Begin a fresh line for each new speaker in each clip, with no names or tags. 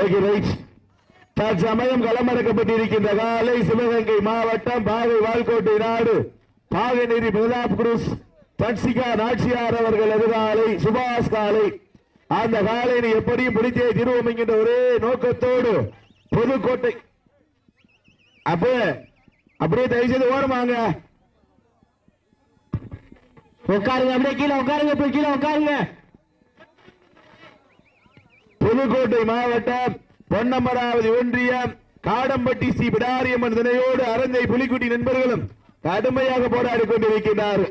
Okay right தற்சமயம் களமிறக்கப்பட்டிருக்கின்ற காலை சிவகங்கை மாவட்டம் பாகை வால்கோட்டை நாடு. பாகநெறி பிரதாப் குருஸ் தட்சிகா நாச்சியார் அவர்கள் எதிராலை சுபாஷ் காலை. அந்த காலையை எப்படியும் பிடித்தே திருவோம் என்கின்ற ஒரே நோக்கத்தோடு புதுக்கோட்டை. அப்ப அப்படியே தயவு செய்து ஓரமாங்க
உட்காருங்க அப்படியே கீழே உட்காருங்க போய் கீழே உட்காருங்க.
புதுக்கோட்டை மாவட்டம் பொன்னமராவதி ஒன்றியம் காடம்பட்டி ஸ்ரீ பிடாரியம்மன் தினையோடு அரந்தை புலிக்குட்டி நண்பர்களும் கடுமையாக போராடி கொண்டிருக்கிறார்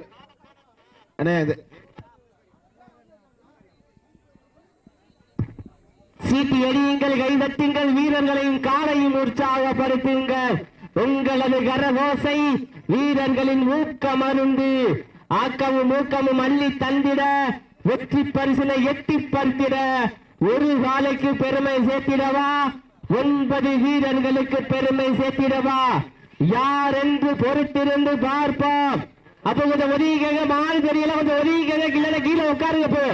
சீட்டு இது-
எடியுங்கள் கைதட்டுங்கள் வீரர்களையும் காலையும் உற்சாகப்படுத்துங்கள். உங்களது கரகோசை வீரர்களின் ஊக்கம் அருந்து ஆக்கமும் ஊக்கமும் அள்ளி தந்திட வெற்றி பரிசினை எட்டி பறித்திட ஒரு காலைக்கு பெருமை சேர்த்திடவா? ஒன்பது வீரர்களுக்கு பெருமை சேர்த்திடவா? யார் என்று பொறுத்திருந்து பார்ப்போம். அப்ப கொஞ்சம் ஒதுங்கிக்கங்க மாறு தெரியல கொஞ்சம் ஒதுங்கிக்கங்க கீழே கீழே உட்காருங்க போ.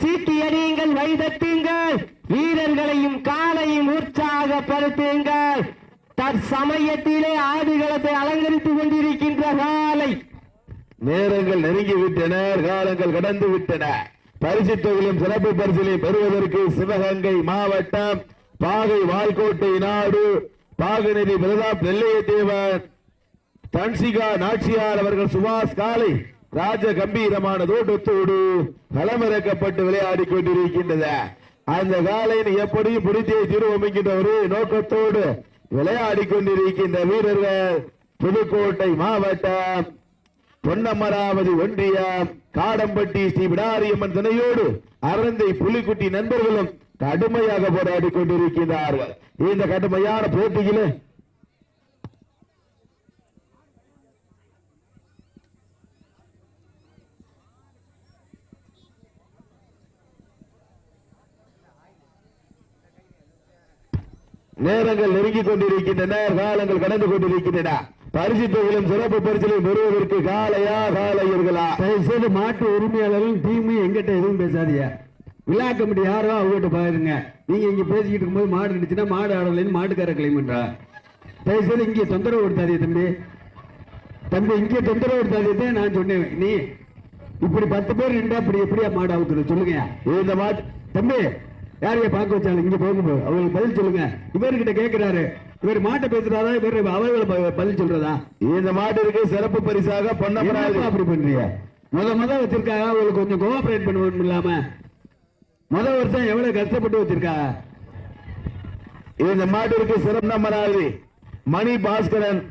சீட்டி அடியுங்கள் வைதத்துங்கள் வீரர்களையும் காலையும் உற்சாகப்படுத்துங்கள். தற்சமயத்திலே ஆடுகளத்தை அலங்கரித்துக் கொண்டிருக்கின்ற காலை
நேரங்கள் நெருங்கி விட்டன காலங்கள் கடந்து விட்டன. பரிசு தொகுதியும் சிறப்பு பரிசிலை பெறுவதற்கு சிவகங்கை மாவட்டம் பாகை வாய்க்கோட்டை நாடு. பாகநெறி பிரதாப் நெல்லையத்தேவன் தன்சிகா நாச்சியார் அவர்கள் சுபாஷ் காலை ராஜ கம்பீரமான தோட்டத்தோடு களமிறக்கப்பட்டு விளையாடி கொண்டிருக்கின்றது அந்த காலையில் எப்படியும் பிடித்தே திருவமைக்கின்ற ஒரு நோக்கத்தோடு விளையாடி கொண்டிருக்கின்ற வீரர்கள் புதுக்கோட்டை மாவட்டம் பொன்னமராவதி ஒன்றியம் காடம்பட்டி ஸ்ரீ விடாரியம்மன் துணையோடு அரந்தை புலிக்குட்டி நண்பர்களும் கடுமையாக போராடி கொண்டிருக்கிறார்கள். இந்த கடுமையான போட்டியிலே நேரங்கள் நெருங்கிக் கொண்டிருக்கின்றன காலங்கள் கடந்து கொண்டிருக்கின்றன. பரிசு தொகையிலும் சிறப்பு பரிசிலையும் பெறுவதற்கு காலையா காலையர்களா?
தயவுசெய்து மாட்டு உரிமையாளர்கள் டீமு எங்கிட்ட எதுவும் பேசாதீங்க. விழா கமிட்டி யாரோ அவங்ககிட்ட பாருங்க. நீங்க இங்க பேசிக்கிட்டு இருக்கும்போது மாடு இருந்துச்சுன்னா மாடு ஆடலைன்னு மாட்டுக்கார கிளைம் பண்றா. தயவுசெய்து இங்கே தொந்தரவு கொடுத்தாதீங்க தம்பி. தம்பி இங்கே தொந்தரவு கொடுத்தாதே நான் சொன்னேன். நீ இப்படி பத்து பேர் நின்றா இப்படி எப்படியா மாடு அவுக்குறது? சொல்லுங்க.
இந்த மாட்டு
தம்பி யாரையா பார்க்க வச்சாலும் இங்க போகும்போது அவங்களுக்கு பதில் சொல்லுங்க. இவர்கிட்ட கேட்கிறாரு இவர் மாட்டை பேசுறாரா இவர் அவர்களை ப- பதில் சொல்றதா?
இந்த மாட்டிற்கு சிறப்பு பரிசாக பொன்னமராவதி
அப்படி பண்றீங்க? முத முத வச்சிருக்காங்க அவங்களுக்கு கொஞ்சம் கோஆபரேட் பண்ணுவோம் இல்லாம. முத வருஷம் எவ்வளவு கஷ்டப்பட்டு வச்சிருக்காங்க
இந்த மாட்டிற்கு சிறந்தமராவதி மணி பாஸ்கரன்.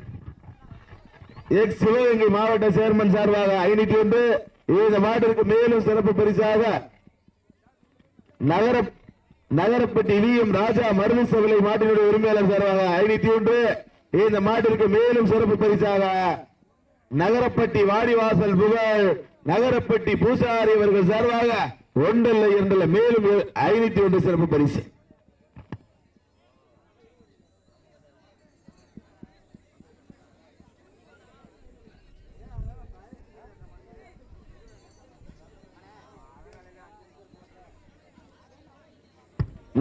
எக்ஸ் சிவகங்கை மாவட்ட சேர்மன் சார்பாக ஐநூத்தி ஒன்று. இந்த மாட்டிற்கு மேலும் சிறப்பு பரிசாக. நகர நகரப்பட்டி வி எம் ராஜா மருந்து சபலை மாட்டினுடைய உரிமையாளர் சார்பாக ஐநூத்தி ஒன்று. இந்த மாட்டிற்கு மேலும் சிறப்பு பரிசாக நகரப்பட்டி வாடிவாசல் புகழ் நகரப்பட்டி பூசாரி அவர்கள் சார்பாக ஒன்றில் இரண்டில் மேலும் ஐநூத்தி ஒன்று சிறப்பு பரிசு.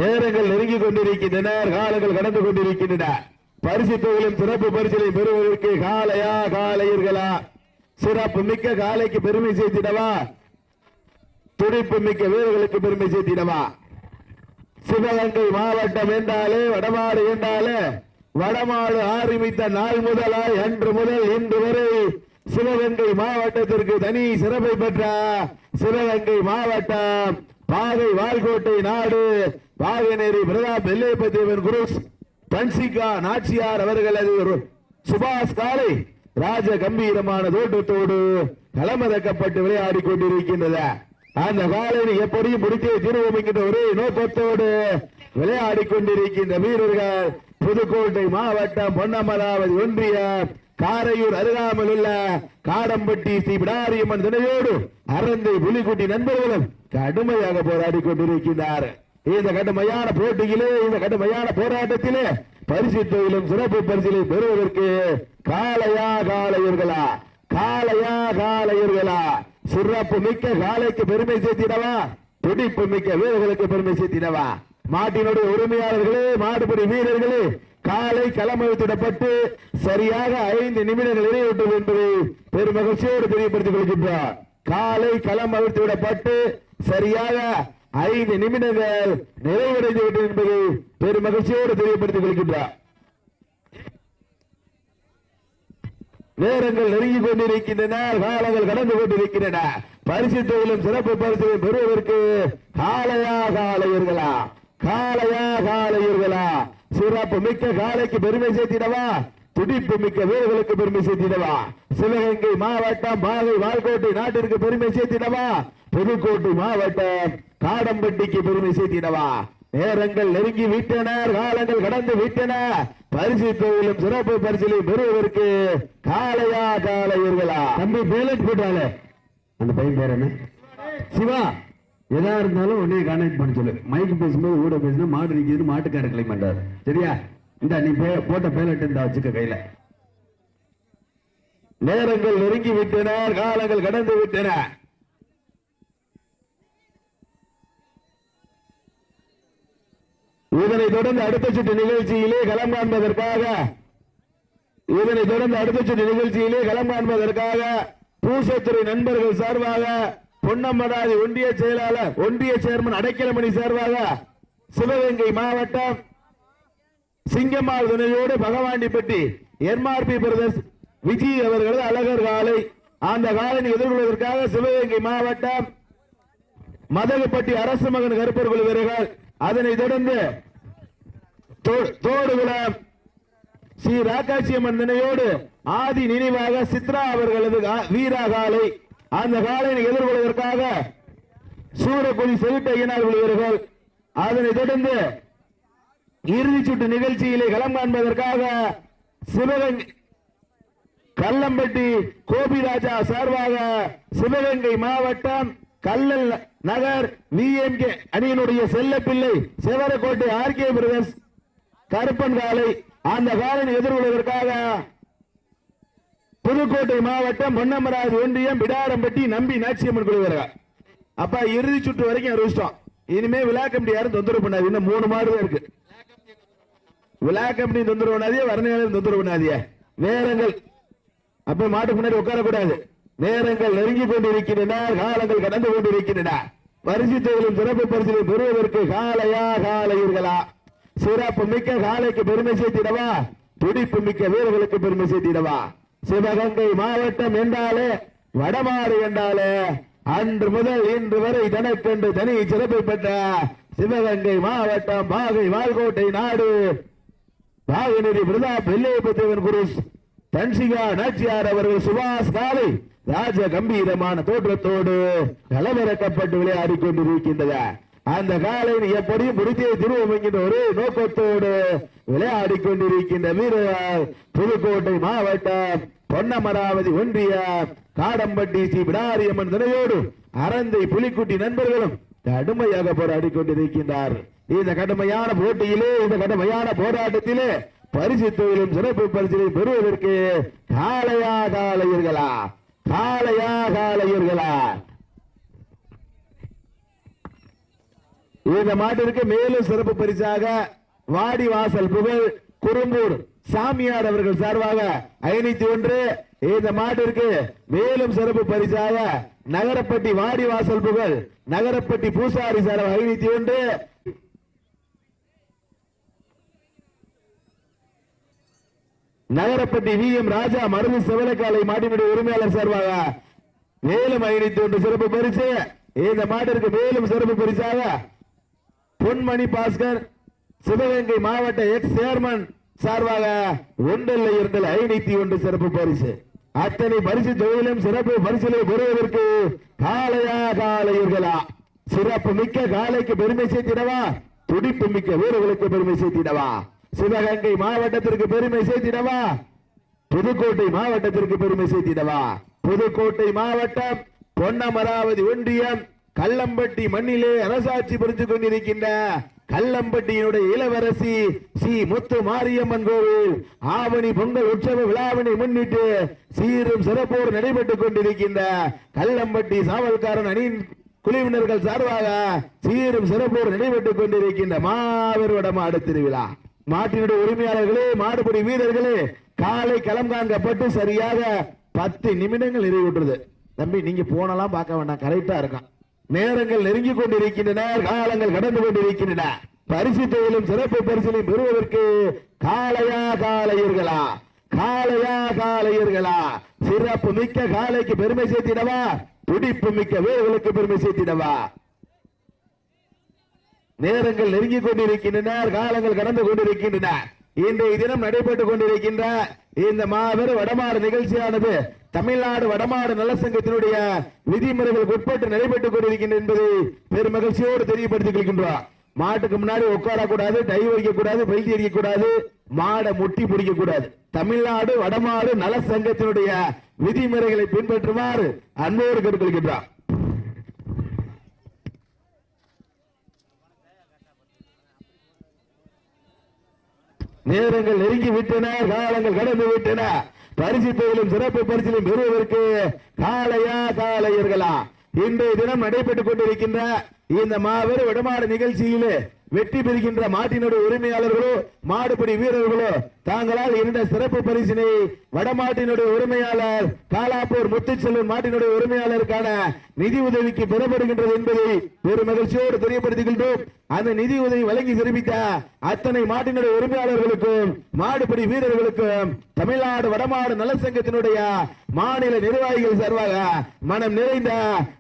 நேரங்கள் நெருங்கிக் கொண்டிருக்கின்றன காலங்கள் கடந்து கொண்டிருக்கின்றன. பரிசு தொகையிலும் சிறப்பு பரிசிலை பெறுவதற்கு காலையா காலையர்களா? சிறப்பு மிக்க காலைக்கு பெருமை சேர்த்திடவா? துடிப்பு மிக்க வீரர்களுக்கு பெருமை சேர்த்திடவா? சிவகங்கை மாவட்டம் என்றாலே வடமாடு என்றாலே வடமாடு ஆரம்பித்த நாள் முதலாய் அன்று முதல் இன்று வரை சிவகங்கை மாவட்டத்திற்கு தனி சிறப்பை பெற்ற சிவகங்கை மாவட்டம். பாகை வால்கோட்டை நாடு பாகநேரி பிரதாப் நெல்லையப்பதேவன் குருஸ் தன்சிகா நாச்சியார் அவர்களது ஒரு சுபாஷ் காலை ராஜ கம்பீரமான தோட்டத்தோடு களமிறக்கப்பட்டு விளையாடி கொண்டிருக்கின்றது அந்த காலையை எப்படியும் முடித்தே திருவோம் என்கின்ற ஒரே நோக்கத்தோடு விளையாடி கொண்டிருக்கின்ற வீரர்கள் புதுக்கோட்டை மாவட்டம் பொன்னமராவதி ஒன்றியம் காரையூர் அருகாமல் உள்ள காடம்பட்டி ஸ்ரீ பிடாரியம்மன் துணையோடு அரந்தை புலிக்குட்டி நண்பர்களும் கடுமையாக போராடி கொண்டிருக்கிறார் இந்த கடுமையான போட்டியிலே இந்த கடுமையான போராட்டத்திலே பரிசு தொழிலும் சிறப்பு பரிசிலை பெறுவதற்கு காளையா காளையர்களா? காளையா காளையர்களா? சிறப்பு மிக்க காலைக்கு பெருமை சேர்த்திடவா? துடிப்பு மிக்க வீரர்களுக்கு பெருமை சேர்த்திடவா? மாட்டினுடைய உரிமையாளர்களே மாடுபடி வீரர்களே காலை களமழுத்திடப்பட்டு சரியாக ஐந்து நிமிடங்கள் நிறைவேற்றது என்பதை பெரும் மகிழ்ச்சியோடு தெரியப்படுத்திக் கொள்கின்றார். காலை களம் அவிழ்த்து விடப்பட்டு சரியாக ஐந்து நிமிடங்கள் நிறைவடைந்து விட்டது என்பதை பெரும் மகிழ்ச்சியோடு தெரியப்படுத்திக் கொள்கின்றார். நேரங்கள் நெருங்கிக் கொண்டிருக்கின்றன காலங்கள் கடந்து கொண்டிருக்கின்றன. பரிசு தொழிலும் சிறப்பு பரிசுகளை பெறுவதற்கு காளையா காளையர்களா காளையா காளையர்களா சிறப்பு மிக்க காளைக்கு பெருமை சேர்த்திடவா? துடிப்பு மிக்க வீரர்களுக்கு பெருமை சேர்த்திடவா? சிவகங்கை மாவட்டம் பாகை வால்கோட்டை நாட்டிற்கு பெருமை சேர்த்திடவா? புதுக்கோட்டை மாவட்டம் காடம்பட்டிக்கு பெருமை சேர்த்திடவா? நேரங்கள் நெருங்கி விட்டன காலங்கள் கடந்து விட்டன. பரிசு தொழிலும் சிறப்பு பரிசிலையும் பெறுவதற்கு காலையா காலையீர்களா
தம்பி பேலட் போட்டாலே. அந்த பையன் பேர் என்ன? சிவா. எதா இருந்தாலும் உடனே கான்டாக்ட் பண்ண சொல்லு. மைக் பேசும்போது கூட பேசினா மாடு நிற்கிது மாட்டுக்கார கிளைம் பண்றாரு. சரியா? இந்த நீ போட்ட பேலட் இந்த வச்சுக்க கையில.
நேரங்கள் நெருங்கி விட்டன காலங்கள் கடந்து விட்டன. இதனை தொடர்ந்து அடுத்த சுற்று நிகழ்ச்சியிலே களம் காண்பதற்காக இதனை தொடர்ந்து அடுத்த சுற்று நிகழ்ச்சியிலே களம் காண்பதற்காக பூசத்துறை நண்பர்கள் சார்பாக பொன்னம்மராதி ஒன்றிய செயலாளர் ஒன்றிய சேர்மன் அடைக்கலமணி சார்பாக சிவகங்கை மாவட்டம் சிங்கம்மாள் துணையோடு பகவாண்டிப்பட்டி எம்ஆர்பி பிரதர்ஸ் விஜய் அவர்களது அழகர் காலை அந்த காலனை எதிர்கொள்வதற்காக சிவகங்கை மாவட்டம் மதகுப்பட்டி அரசு மகன் கருப்பர் குழு வீரர்கள் அதனைத் தொடர்ந்து தோ- தோடுகுளம் ஸ்ரீ ராக்காட்சியம்மன் நினைவோடு ஆதி நினைவாக சித்ரா அவர்களது கா- வீரா காலை அந்த காலையை எதிர்கொள்வதற்காக சூரக்குடி செவிட்டையினார் வீரர்கள் அதனைத் தொடர்ந்து இறுதி சுற்று நிகழ்ச்சியிலே களம் காண்பதற்காக சிவகங்கை கல்லம்பட்டி கோபிராஜா சார்பாக சிவகங்கை மாவட்டம் கல்லல் நகர் விஎம்கே அணியினுடைய செல்லப்பிள்ளை செவரக்கோட்டை ஆர்கே பிரதர்ஸ் கருப்பன் காலை அந்த காலனை எதிர்கொள்வதற்காக புதுக்கோட்டை மாவட்டம் பொன்னமராஜ் ஒன்றியம் பிடாரம்பட்டி நம்பி நாச்சியம்மன் குழுவர்கள் அப்ப இறுதி சுற்று வரைக்கும் அறிவிச்சிட்டோம் இனிமே விழா கமிட்டி யாரும் தொந்தரவு பண்ணாது இன்னும் மூணு மாடு தான் இருக்கு. விழா கமிட்டி தொந்தரவு பண்ணாதியா வரணாலும் தொந்தரவு பண்ணாதியா நேரங்கள் அப்ப மாட்டுக்கு முன்னாடி உட்காரக்கூடாது. நேரங்கள் நெருங்கி கொண்டிருக்கின்றன. காலங்கள் கடந்து கொண்டிருக்கின்றன. பரிசு தேர்தலும் சிறப்பு பரிசு பெறுவதற்கு காலையா காலையீர்களா சிறப்பு மிக்க காலைக்கு பெருமை சேர்த்திடவா? துடிப்பு மிக்க வீரர்களுக்கு பெருமை சேர்த்திடவா? சிவகங்கை மாவட்டம் என்றாலே வடமாறு என்றாலே அன்று முதல் இன்று வரை தனக்கென்று தனி சிறப்பு பெற்ற சிவகங்கை மாவட்டம் பாகை வால்கோட்டை நாடு. பாகநிதி பிரதாப் வெள்ளையபுத்திரன் குருஸ் தன்சிகா நாச்சியார் அவர்கள் சுபாஷ் காலை ராஜ கம்பீரமான தோற்றத்தோடு களமிறக்கப்பட்டு விளையாடி கொண்டிருக்கின்றது அந்த காலையில் எப்படியும் முடித்தே திருவம் என்கின்ற ஒரே நோக்கத்தோடு விளையாடி கொண்டிருக்கின்ற வீரர் புதுக்கோட்டை மாவட்டம் பொன்னமராவதி ஒன்றிய காடம்பட்டி ஸ்ரீ விடாரியம்மன் துணையோடு அரந்தை புலிக்குட்டி நண்பர்களும் கடுமையாக போராடி கொண்டிருக்கின்றார் இந்த கடுமையான போட்டியிலே இந்த கடுமையான போராட்டத்திலே பரிசு தொழிலும் சிறப்பு பரிசிலை பெறுவதற்கு காளையா காளையர்களா? காளையா காளையர்களா? இந்த மாட்டிற்கு மேலும் சிறப்பு பரிசாக வாடி வாசல் புகழ் குறும்பூர் சாமியார் அவர்கள் சார்பாக ஐநூத்தி ஒன்று. இந்த மாட்டிற்கு மேலும் சிறப்பு பரிசாக நகரப்பட்டி வாடி வாசல் புகழ் நகரப்பட்டி பூசாரி சார்பாக ஐநூத்தி ஒன்று. நகரப்பட்டி வி எம் ராஜா மருந்து செவலக்காலை மாட்டினுடைய உரிமையாளர் சார்பாக மேலும் ஐநூத்தி ஒன்று சிறப்பு பரிசு. இந்த மாட்டிற்கு மேலும் சிறப்பு பரிசாக பொன்மணி பாஸ்கர் சிவகங்கை மாவட்ட எக்ஸ் சேர்மன் சார்பாக ஒன்றில் இருந்தல் ஐநூத்தி ஒன்று சிறப்பு பரிசு. அத்தனை பரிசு தொழிலும் சிறப்பு பரிசிலை பெறுவதற்கு காலையா காளையர்களா. சிறப்பு மிக்க காலைக்கு பெருமை சேர்த்திடவா? துடிப்பு மிக்க வீரர்களுக்கு பெருமை சேர்த்திடவா? சிவகங்கை மாவட்டத்திற்கு பெருமை சேர்த்திடவா? புதுக்கோட்டை மாவட்டத்திற்கு பெருமை சேர்த்திடவா? புதுக்கோட்டை மாவட்டம் பொன்னமராவதி ஒன்றியம் கல்லம்பட்டி மண்ணிலே அரசாட்சி புரிந்து கொண்டிருக்கின்ற கல்லம்பட்டியினுடைய இளவரசி ஸ்ரீ முத்து மாரியம்மன் கோவில் ஆவணி பொங்கல் உற்சவ விழாவினை முன்னிட்டு சீரும் சிறப்போடு நடைபெற்றுக் கொண்டிருக்கின்ற கல்லம்பட்டி சாவல்காரன் அணியின் குழுவினர்கள் சார்பாக சீரும் சிறப்போடு நடைபெற்றுக் கொண்டிருக்கின்ற மாபெருவட மாடு திருவிழா. மாட்டினுடைய உரிமையாளர்களே மாடுபடி வீரர்களே காலை களம் காண்கப்பட்டு சரியாக பத்து நிமிடங்கள் நிறைவுற்றுது. தம்பி நீங்க போனலாம் பார்க்க வேண்டாம். கரெக்டா இருக்கான். நேரங்கள் நெருங்கி கொண்டிருக்கின்றன காலங்கள் கடந்து கொண்டிருக்கின்றன. பரிசு தொழிலும் சிறப்பு பரிசிலையும் பெறுவதற்கு காலையா காலையர்களா காலையா காலையர்களா சிறப்பு மிக்க காலைக்கு பெருமை சேர்த்திடவா? துடிப்பு மிக்க வேர்களுக்கு பெருமை சேர்த்திடவா? நேரங்கள் நெருங்கி கொண்டிருக்கின்றன காலங்கள் கடந்து கொண்டிருக்கின்றன. இன்றைய தினம் நடைபெற்றுக் கொண்டிருக்கின்ற இந்த மாபெரும் வடமாடு நிகழ்ச்சியானது தமிழ்நாடு வடமாடு நலசங்கத்தினுடைய விதிமுறைகளுக்கு உட்பட்டு நடைபெற்றுக் கொண்டிருக்கின்றன என்பதை பெரும் மகிழ்ச்சியோடு தெரியப்படுத்திக் கொள்கின்றோம். மாட்டுக்கு முன்னாடி உட்காரக்கூடாது டை வைக்கக்கூடாது பெல்ட் மாடை முட்டி பிடிக்கக்கூடாது. தமிழ்நாடு வடமாடு நல சங்கத்தினுடைய விதிமுறைகளை பின்பற்றுமாறு அன்போடு கேட்டுக்கொள்கின்றார் நேரங்கள் நெருங்கி விட்டன காலங்கள் கடந்து விட்டன. பரிசு தொழிலும் சிறப்பு பரிசிலும் பெறுவதற்கு காலையா காலையர்களா இன்றைய தினம் நடைபெற்றுக் கொண்டிருக்கின்ற இந்த மாபெரும் விடமான நிகழ்ச்சியிலே வெற்றி பெறுகின்ற மாட்டினுடைய உரிமையாளர்களோ மாடுபிடி வீரர்களோ தாங்களால் இருந்த சிறப்பு பரிசினை வடமாட்டினுடைய உரிமையாளர் காலாப்பூர் முத்துச்செல்வன் மாட்டினுடைய உரிமையாளருக்கான நிதி உதவிக்கு பெறப்படுகின்றது என்பதை ஒரு மகிழ்ச்சியோடு தெரியப்படுத்துகின்றோம் அந்த நிதி உதவி வழங்கி சிறப்பித்த அத்தனை மாட்டினுடைய உரிமையாளர்களுக்கும் மாடுபிடி வீரர்களுக்கும் தமிழ்நாடு வடமாடு நலசங்கத்தினுடைய மாநில நிர்வாகிகள் சார்பாக மனம் நிறைந்த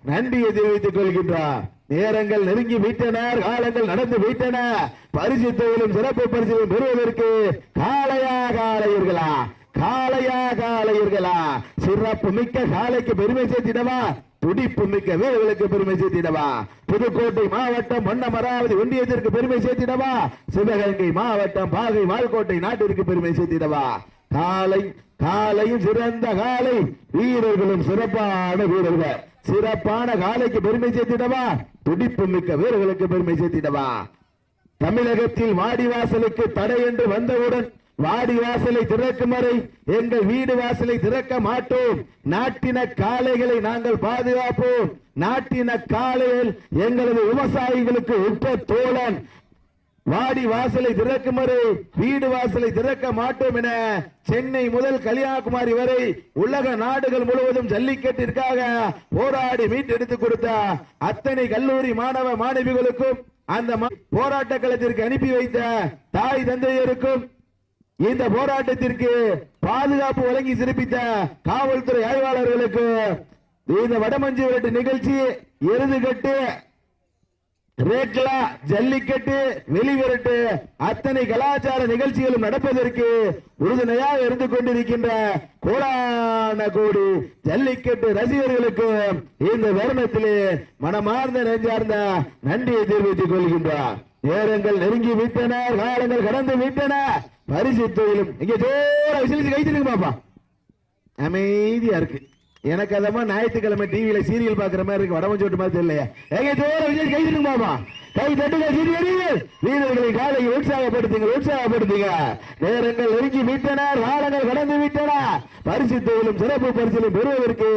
நன்றியை தெரிவித்துக் கொள்கின்றார் நேரங்கள் நெருங்கி விட்டன காலங்கள் நடந்து விட்டன. பரிசு தொழிலும் சிறப்பு பரிசுகளும் பெறுவதற்கு காளையா காளையர்களா காளையா காளையர்களா. சிறப்பு மிக்க காலைக்கு பெருமை சேர்த்திடவா? துடிப்பு மிக்க வீரர்களுக்கு பெருமை சேர்த்திடவா? புதுக்கோட்டை மாவட்டம் மன்னமராவதி ஒன்றியத்திற்கு பெருமை சேர்த்திடவா? சிவகங்கை மாவட்டம் பாகை மால்கோட்டை நாட்டிற்கு பெருமை சேர்த்திடவா? காலை காலையும் சிறந்த காலை வீரர்களும் சிறப்பான வீரர்கள். சிறப்பான காலைக்கு பெருமை சேர்த்திடவா? துடிப்பு மிக்க வீரர்களுக்கு பெருமை சேர்த்திடவா? தமிழகத்தில் வாடி வாசலுக்கு தடை என்று வந்தவுடன் வாடி வாசலை திறக்கும் வரை எங்கள் வீடு வாசலை திறக்க மாட்டோம். நாட்டின காளைகளை நாங்கள் பாதுகாப்போம். நாட்டின காளைகள் எங்களது விவசாயிகளுக்கு உப்ப தோழன். வாடி வாசலை திறக்கும் வரை வீடு வாசலை திறக்க மாட்டோம் என சென்னை முதல் கன்னியாகுமரி வரை உலக நாடுகள் முழுவதும் ஜல்லிக்கட்டிற்காக போராடி மீட்டெடுத்து கொடுத்த அத்தனை கல்லூரி மாணவ மாணவிகளுக்கும் அந்த போராட்ட களத்திற்கு அனுப்பி வைத்த தாய் தந்தையருக்கும் இந்த போராட்டத்திற்கு பாதுகாப்பு வழங்கி சிறப்பித்த காவல்துறை ஆய்வாளர்களுக்கு இந்த வடமஞ்சி விரட்டு நிகழ்ச்சி எருதுகட்டு ரேக்லா ஜல்லிக்கட்டு வெளிவரட்டு அத்தனை கலாச்சார நிகழ்ச்சிகளும் நடப்பதற்கு உறுதுணையாக இருந்து கொண்டிருக்கின்ற கோடான கோடி ஜல்லிக்கட்டு ரசிகர்களுக்கு இந்த வருணத்திலே மனமார்ந்த நெஞ்சார்ந்த நன்றியை தெரிவித்துக் கொள்கின்றார். நேரங்கள் நெருங்கி விட்டன காலங்கள் கடந்து விட்டன. பரிசு தொழிலும் இங்க ஜோர விசிலிச்சு கைத்திருங்க பாப்பா. அமைதியா இருக்கு. எனக்கு அதமா ஞாயிற்றுக்கிழமை டிவியில சீரியல் பாக்குற மாதிரி இருக்கு. வடமஞ்சோட்டு மாதிரி தெரியலையா. எங்க தோற விஜய் கை தட்டுங்க பாப்பா கை தட்டுங்க சீரியல் வீரர்களை காலை உற்சாகப்படுத்துங்க உற்சாகப்படுத்துங்க. நேரங்கள் நெருங்கி விட்டன காலங்கள் கடந்து விட்டன. பரிசு தொழிலும் சிறப்பு பரிசிலும் பெறுவதற்கு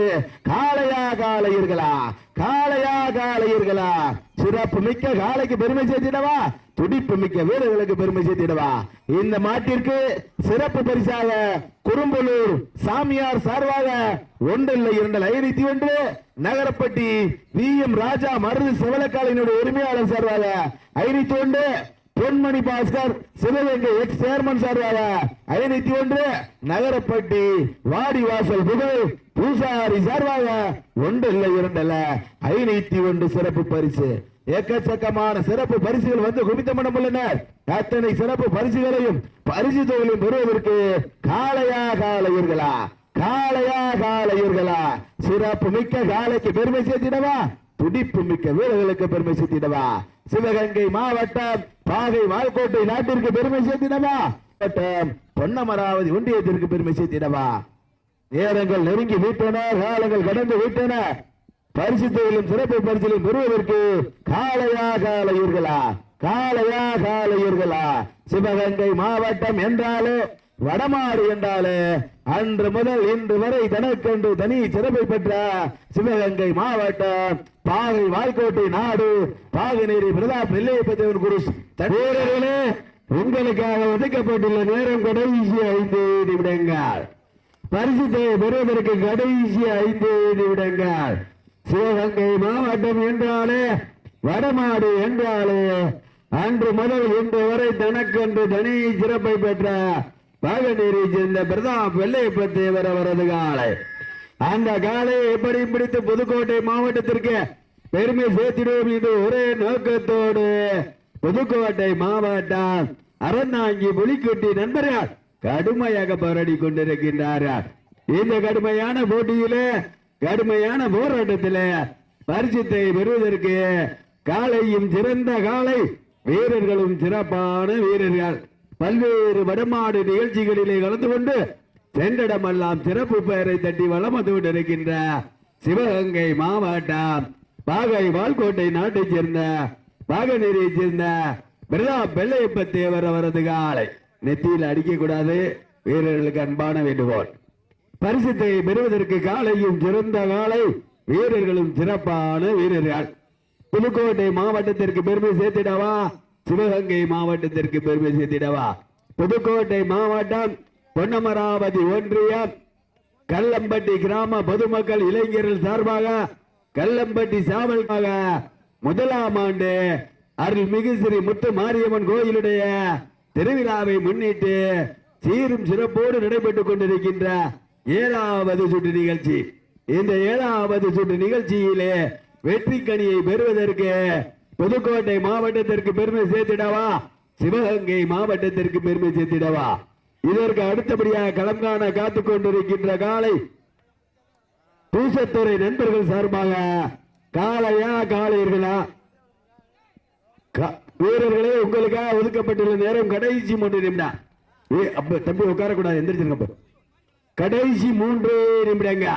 காலை இருக்கலாம். காளையா காளையர்களா? சிறப்பு மிக்க காளைக்கு பெருமை சேர்த்திடவா? துடிப்பு மிக்க வீரர்களுக்கு பெருமை சேர்த்திடவா? இந்த மாட்டிற்கு சிறப்பு பரிசாக குறும்பலூர் சாமியார் சார்பாக ஒன்றில் இரண்டு ஐநூத்தி ஒன்று நகரப்பட்டி வி எம் ராஜா மருது செவலக்காலினுடைய உரிமையாளர் சார்பாக ஐநூத்தி ஒன்று பொன்மணி பாஸ்கர் சிவகங்கை எக்ஸ் சேர்மன் சார்பாக ஐநூத்தி ஒன்று நகரப்பட்டி வாடிவாசல் புகழ் பூசாரி சார்பாக ஒன்று இல்லை ஐநூத்தி ஒன்று சிறப்பு பரிசு. எக்கச்சக்கமான சிறப்பு பரிசுகள் வந்து குமித்தமனம் உள்ளனர் அத்தனை சிறப்பு பரிசுகளையும் பரிசு தொகையும் பெறுவதற்கு காளையா காளையர்களா? காளையா காளையர்களா? சிறப்பு மிக்க காலைக்கு பெருமை சேர்த்திடவா? துடிப்பு மிக்க வீரர்களுக்கு பெருமை சேர்த்திடவா? சிவகங்கை மாவட்டம் பாகை வாழ்கோட்டை நாட்டிற்கு பெருமை சேர்த்திடவா? பொன்னமராவதி ஒன்றியத்திற்கு பெருமை சேர்த்திடவா? நேரங்கள் நெருங்கி விட்டன காலங்கள் கடந்து விட்டன. பரிசு சிறப்பு பரிசிலும் பெறுவதற்கு காலையா காலையீர்களா காலையா காலையீர்களா சிவகங்கை மாவட்டம் என்றாலே
வடமாடு என்றாலே அன்று முதல் இன்று வரை தனக்கென்று தனி சிறப்பை பெற்ற சிவகங்கை மாவட்டம் பாகை வாய்க்கோட்டை நாடு பாகநேரி பிரதாப் நெல்லையப்பத்தேவன் குரு. வீரர்களே உங்களுக்காக ஒதுக்கப்பட்டுள்ள நேரம் கடைசி ஐந்து நிமிடங்கள். பரிசுத்தை பெறுவதற்கு கடைசி ஐந்து நிமிடங்கள். சிவகங்கை மாவட்டம் என்றாலே வடமாடு என்றாலே அன்று முதல் இன்று வரை தனக்கென்று தனி சிறப்பை பெற்ற பாகநீரை சேர்ந்த பிரதாப் வெள்ளையப்பத்தேவர் அவரது காலை. அந்த காலையை எப்படி பிடித்து புதுக்கோட்டை மாவட்டத்திற்கு பெருமை சேர்த்திடுவோம் என்று ஒரே நோக்கத்தோடு. புதுக்கோட்டை மாவட்டம் அறந்தாங்கி புலிக்குட்டி நண்பர்கள் கடுமையாக போராடி கொண்டிருக்கின்றார்? இந்த கடுமையான போட்டியிலே கடுமையான போராட்டத்திலே பரிசுத்தை பெறுவதற்கு காலையும் சிறந்த காலை வீரர்களும் சிறப்பான வீரர்கள். பல்வேறு வடமாடு நிகழ்ச்சிகளிலே கலந்து கொண்டு சென்றிடமெல்லாம் சிறப்பு பெயரை தட்டி வளம் வந்து கொண்டிருக்கின்ற சிவகங்கை மாவட்டம் பாகை வால்கோட்டை நாட்டைச் சேர்ந்த பாகநேரியைச் சேர்ந்த பிரதாப் வெள்ளையப்ப தேவர் அவரது காலை. நெத்தியில் அடிக்கக்கூடாது. வீரர்களுக்கு அன்பான வேண்டுகோள். பரிசுத்தை பெறுவதற்கு காலையும் சிறந்த காலை வீரர்களும் சிறப்பான வீரர்கள். புதுக்கோட்டை மாவட்டத்திற்கு பெருமை சேர்த்திடவா? சிவகங்கை மாவட்டத்திற்கு பெருமை சேர்த்திடவா? புதுக்கோட்டை மாவட்டம் பொன்னமராவதி ஒன்றியம் கல்லம்பட்டி கிராம பொதுமக்கள் இளைஞர்கள் சார்பாக கல்லம்பட்டி சாவல்காக முதலாம் ஆண்டு அருள்மிகு ஸ்ரீ முத்து மாரியம்மன் கோயிலுடைய திருவிழாவை முன்னிட்டு சீரும் சிறப்போடு நடைபெற்றுக் கொண்டிருக்கின்ற ஏழாவது சுற்று நிகழ்ச்சி. இந்த ஏழாவது சுற்று நிகழ்ச்சியிலே வெற்றி கனியை பெறுவதற்கு புதுக்கோட்டை மாவட்டத்திற்கு பெருமை சேர்த்திடவா? சிவகங்கை மாவட்டத்திற்கு பெருமை சேர்த்திடவா? இதற்கு அடுத்தபடியாக களம் காண காத்துக் கொண்டிருக்கின்ற காலை பூசத்துறை நண்பர்கள் சார்பாக காளையா காளையர்களா? கா- வீரர்களே உங்களுக்காக ஒதுக்கப்பட்டுள்ள நேரம் கடைசி மூன்று நிமிடம். ஏ அப்ப தம்பி உட்காரக்கூடாது எந்திரிச்சிருங்க கடைசி மூன்று நிமிடங்க.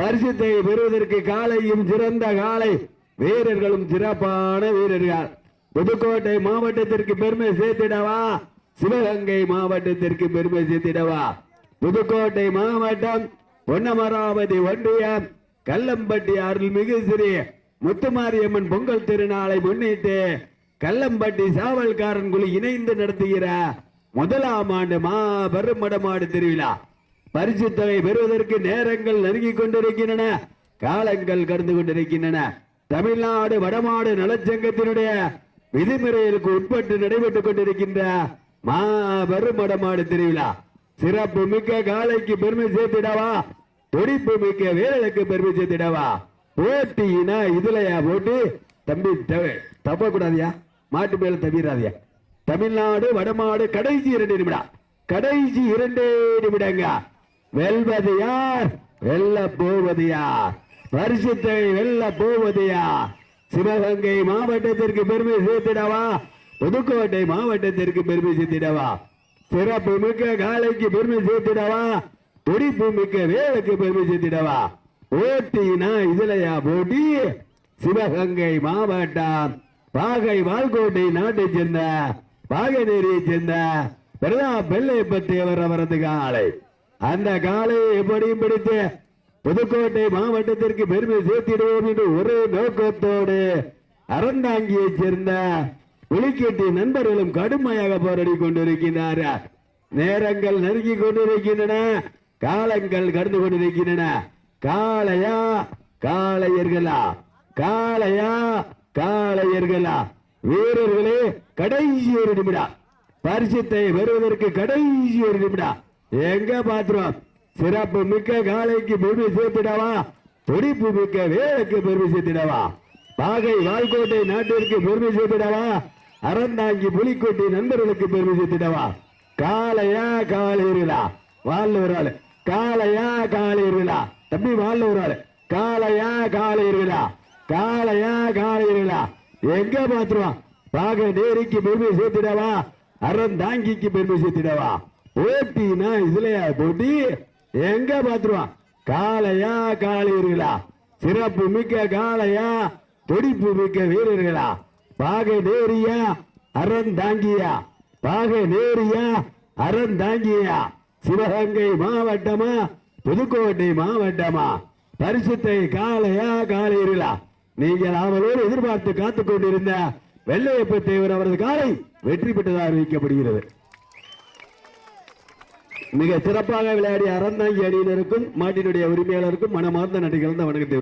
பரிசுத்தை பெறுவதற்கு காலையும் சிறந்த காலை. வீரர்களும் சிறப்பான வீரர்கள். புதுக்கோட்டை மாவட்டத்திற்கு பெருமை சேர்த்திடவா? சிவகங்கை மாவட்டத்திற்கு பெருமை சேர்த்திடவா? புதுக்கோட்டை மாவட்டம் பொன்னமராவதி ஒன்றியம் கல்லம்பட்டி அருள்மிகு ஸ்ரீ முத்துமாரியம்மன் பொங்கல் திருநாளை முன்னிட்டு கல்லம்பட்டி சாவல்காரன் குழு இணைந்து நடத்துகிற முதலாம் ஆண்டு மாபெரும் மடமாடு திருவிழா. பரிசு தொகை பெறுவதற்கு நேரங்கள் நெருங்கிக் கொண்டிருக்கின்றன காலங்கள் கடந்து கொண்டிருக்கின்றன. தமிழ்நாடு வடமாடு நலச்சங்கத்தினுடைய விதிமுறைகளுக்கு உட்பட்டு நடைபெற்றுக் கொண்டிருக்கின்ற மாபெரும் மடமாடு திருவிழா. சிறப்பு மிக்க காலைக்கு பெருமை சேர்த்திடவா? துடிப்பு மிக்க வீரர்களுக்கு பெருமை சேர்த்திடவா? போட்டினா இதுலயா போட்டி? தம்பி தப்ப தப்பக்கூடாதியா? மாட்டு மேல தவிராதியா தமிழ்நாடு வடமாடு கடைசி இரண்டு நிமிடம். கடைசி இரண்டு நிமிடங்க. வெல்வது யார்? வெல்ல போவது யார்? வருஷத்தை வெல்ல போவது யார்? சிவகங்கை மாவட்டத்திற்கு பெருமை சேர்த்திடவா? புதுக்கோட்டை மாவட்டத்திற்கு பெருமை சேர்த்திடவா? சிறப்பு மிக்க காலைக்கு பெருமை சேர்த்திடவா? துடிப்பு மிக்க வேலைக்கு பெருமை சேர்த்திடவா? போட்டினா இதுலயா போட்டி? சிவகங்கை மாவட்டம். பாகை வால்கோட்டை நாட்டைச் சேர்ந்த பாகநேரியைச் சேர்ந்த பிரதாப் வெள்ளைப்பத்தியவர் அவரது காலை. அந்த காலை எப்படியும் பிடித்து புதுக்கோட்டை மாவட்டத்திற்கு பெருமை சேர்த்திடுவோம் என்று ஒரே நோக்கத்தோடு அறந்தாங்கியைச் சேர்ந்த புலிக்கெட்டி நண்பர்களும் கடுமையாக போராடி கொண்டிருக்கின்றார்கள் நேரங்கள் நெருங்கி கொண்டிருக்கின்றன காலங்கள் கடந்து கொண்டிருக்கின்றன. காளையா காளையர்களா காளையா காளையர்களா வீரர்களே கடைசி ஒரு நிமிடம். பரிசுத்தை பெறுவதற்கு கடைசி ஒரு நிமிடம். எங்க பாத்துருவோம் சிறப்பு மிக்க காலைக்கு பெருமை சேர்த்திடவா? துடிப்பு மிக்க வேலைக்கு பெருமை சேர்த்திடவா? பாகை வால்கோட்டை நாட்டிற்கு பெருமை சேர்த்திடவா? அறந்தாங்கி புலிக்கோட்டை நண்பர்களுக்கு பெருமை சேர்த்திடவா? காளையா காளையர்களா? வாழ்ல ஒரு ஆளு காளையா காளையர்களா? தம்பி வாழ்ல ஒரு ஆளு காளையா காளையர்களா? காளையா காலையிலா எங்க பாத்துருவான்? பாக நேரிக்கு பெருமை சேர்த்திடவா? அறந்தாங்கிக்கு பெருமை சேர்த்திடவா? ஓட்டினா இதுலயா போட்டி? எங்க பாத்துருவான்? காளையா காளையர்களா சிறப்பு மிக்க காளையா? துடிப்பு மிக்க வீரர்களா? பாக நேரியா? அறந்தாங்கியா பாக நேரியா? அறந்தாங்கியா சிவகங்கை மாவட்டமா? புதுக்கோட்டை மாவட்டமா? பரிசுத்தை காளையா காலையிலா நீங்கள் அவளோடு எதிர்பார்த்து காத்துக் கொண்டிருந்த வெள்ளையப்ப தேவர் அவரது காலை வெற்றி பெற்றதாக அறிவிக்கப்படுகிறது. மிக சிறப்பாக விளையாடிய அறந்தாங்கி அணியினருக்கும் மாட்டினுடைய உரிமையாளருக்கும் மனமார்ந்த நடிகர்ந்த வணக்கத்தை